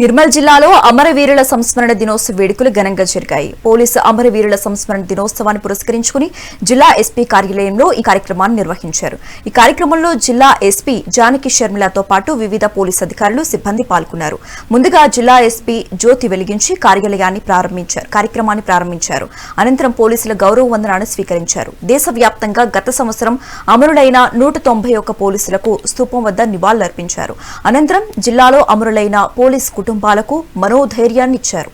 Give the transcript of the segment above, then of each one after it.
నిర్మల్ జిల్లాలో అమరవీరుల సంస్మరణ దినోత్సవ వేడుకలు ఘనంగా జరిగాయి. పోలీసు అమరవీరుల సంస్మరణ దినోత్సవాన్ని పురస్కరించుకుని జిల్లా ఎస్పీ కార్యాలయంలో ఈ కార్యక్రమాన్ని నిర్వహించారు. ఈ కార్యక్రమంలో జిల్లా ఎస్పీ జానకి శర్మిలతో పాటు వివిధ పోలీసు అధికారులు సిబ్బంది పాల్గొన్నారు. ముందుగా జిల్లా ఎస్పీ జ్యోతి వెలిగించి కార్యాలయాన్ని ప్రారంభించారు. కార్యక్రమాన్ని ప్రారంభించారు. అనంతరం పోలీసుల గౌరవ వందనాన్ని స్వీకరించారు. దేశవ్యాప్తంగా గత సంవత్సరం అమరులైన నూట తొంభై ఒక్క పోలీసులకు స్థూపం వద్ద నివాళులర్పించారు. అనంతరం జిల్లాలో అమరులైన పోలీస్ కుటుంబాలకు మనోధైర్యాన్నిచ్చారు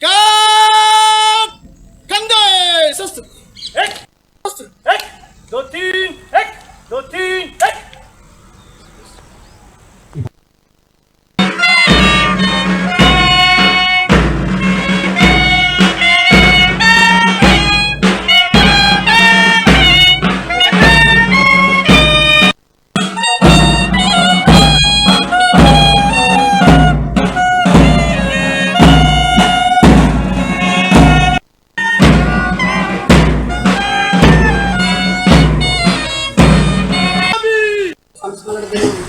Cut! कंधे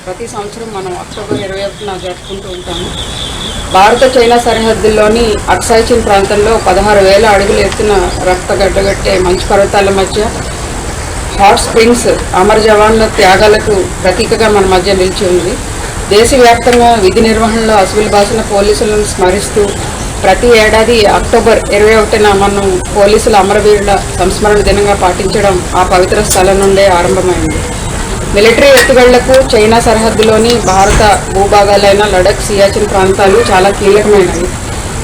ప్రతి సంవత్సరం మనం అక్టోబర్ ఇరవై ఒకటిన జరుపుకుంటూ ఉంటాము. భారత చైనా సరిహద్దుల్లోని అక్సాయిచిన్ ప్రాంతంలో పదహారు వేల అడుగులు ఎత్తున రక్త గడ్డగట్టే మంచు పర్వతాల మధ్య హాట్ స్ప్రింగ్స్ అమర జవాన్ల త్యాగాలకు ప్రతీకగా మన మధ్య నిలిచి ఉంది. దేశవ్యాప్తంగా విధి నిర్వహణలో అసువులు బాసిన పోలీసులను స్మరిస్తూ ప్రతి ఏడాది అక్టోబర్ ఇరవై ఒకటిన మనం పోలీసుల అమరవీరుల సంస్మరణ దినంగా పాటించడం ఆ పవిత్ర స్థలం నుండే ఆరంభమైంది. మిలిటరీ ఎత్తుగళ్ళకు చైనా సరిహద్దులోని భారత భూభాగాలైన లడక్ సియాచిన్ ప్రాంతాలు చాలా కీలకమైనవి.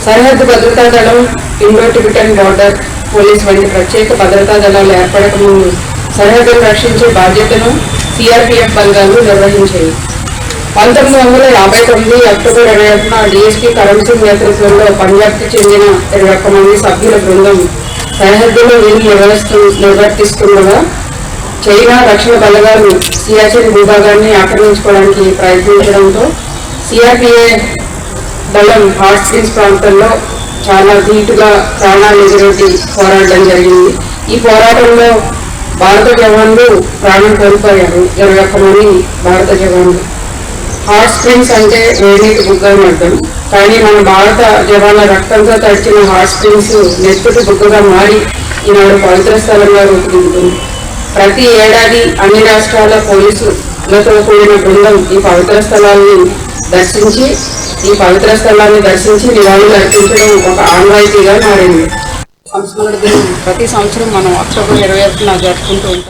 సరిహద్దు భద్రతా దళం ఇండో టిబిటన్ బార్డర్ పోలీస్ వంటి ప్రత్యేక భద్రతా దళాలు ఏర్పడక ముందు సరిహద్దును రక్షించే బాధ్యతను సిఆర్పిఎఫ్ బలగాలు నిర్వహించాయి. పంతొమ్మిది వందల యాభై తొమ్మిది అక్టోబర్ ఇరవై ఒకటిన డిఎస్పీ కరణ్ సింగ్ నేతృత్వంలో పంజాబ్కి చెందిన ఇరవై ఒక్క మంది సభ్యుల బృందం సరిహద్దులో విధులు నిర్వహిస్తూ నిర్వర్తిస్తుండగా చైనా రక్షణ బలగాలు సియాచిన్ భూభాగాన్ని ఆక్రమించుకోవడానికి ప్రయత్నించడంతో సిఆర్పిఏ బలం హాట్ స్ప్రింగ్స్ ప్రాంతంలో చాలా ధీటుగా ప్రాణాలు ఎదురొట్టి పోరాడడం జరిగింది. ఈ పోరాటంలో భారత జవాన్లు ప్రాణం కోల్పోయారు. ఇరవై ఒక్క మంది భారత జవాన్లు. హాట్ స్ప్రింగ్స్ అంటే వేడినీటి బుగ్గని అర్థం. కానీ మన భారత జవాన్ల రక్తంతో తడిచిన హాట్ స్ప్రింగ్స్ నెత్తుటి బుగ్గగా మారి ఈనాడు పవిత్ర స్థలంగా రూపుదిద్దుతుంది. ప్రతి ఏడాది అన్ని రాష్ట్రాల పోలీసులతో కూడిన బృందం ఈ పవిత్ర స్థలాన్ని దర్శించి ఈ పవిత్ర స్థలాన్ని దర్శించి నివాళులు అర్పించడం ఒక ఆన్వాయితీగా మారింది. సంస్కృతి దినం. ప్రతి సంవత్సరం మనం అక్టోబర్ ఇరవై ఒకటిన జరుపుకుంటూ ఉంటాం.